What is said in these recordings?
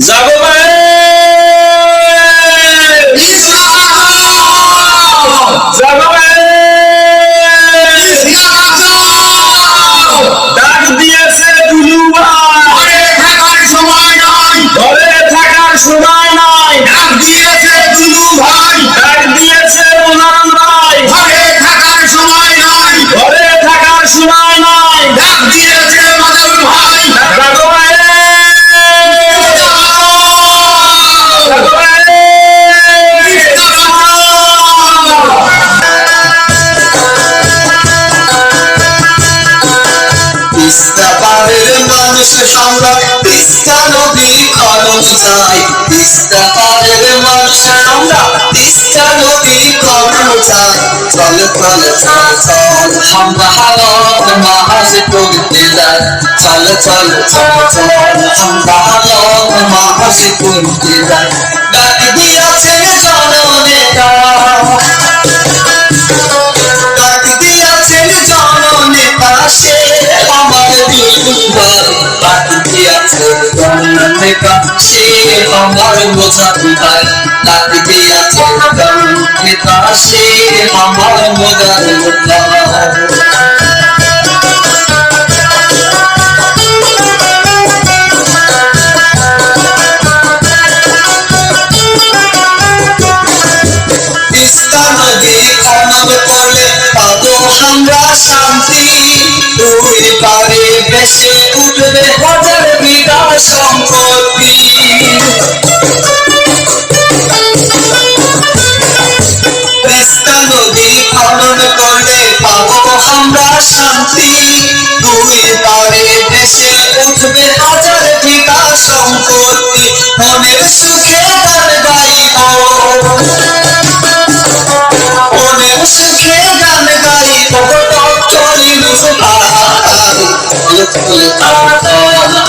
Zagoba. পাড়ের মানুষ আমরা তিস্তা নদী খনন চাই তিস্তা পাড়ের মানুষ আমরা তিস্তা নদী খনন চাই চল চল চল চল হালত মাহাজ করতে যাই চল চল চল চল হালত মাহাজ করতে যাই ডাক দিয়াছেন জননেতা জননেতা সে আমার বোঝা ভাই ডাক দিয়াছেন জননেতা সে আমার বোঝা ভাই তিস্তা নদী খনন করলে পাবো আমরা শান্তি। দুই পারে ভেসে উঠবে হাজার বিঘা সম্পত্তি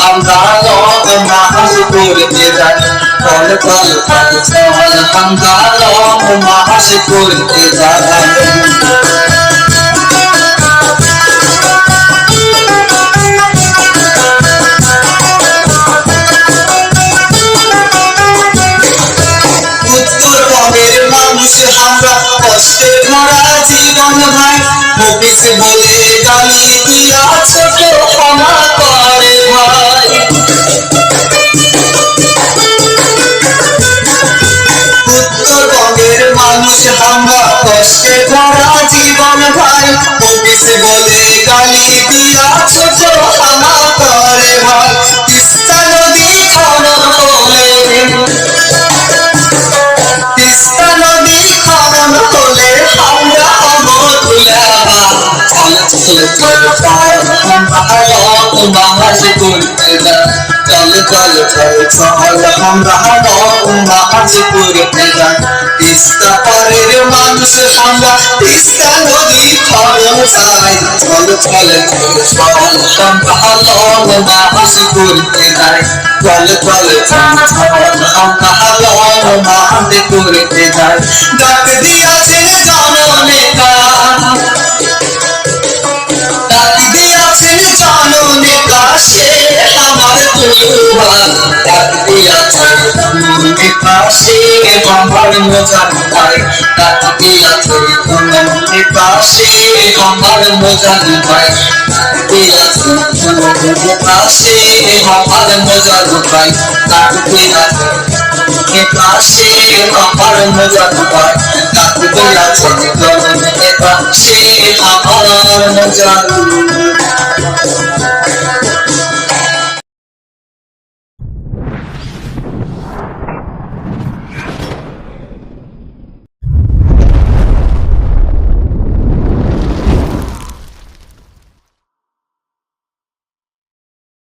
আমরা লোক মাহাজ করতে যাই চল চল চল চল অফিস বলে গালি দিয়া ছোট ক্ষমা করে ভাই উত্তরবঙ্গের মানুষ আমরা কষ্টে ভরা জীবন ভাই অফিস বলে গালি দিয়া তিস্তা পারের মানুষ আমরা তিস্তা নদী খনন চাই চল চল চল আমরা লোক মাহাজ করতে যাই চল চল চল আমরা লোক মাহাজ করতে যাই ডাক দিয়াছেন জননেতা দিয়াছেন জননেতা সে আমার মজার ভাই ডাক দিয়াছেন নেতা সে আমার মজার ভাই ডাক দিয়াছেন জননেতা সে আমার মজার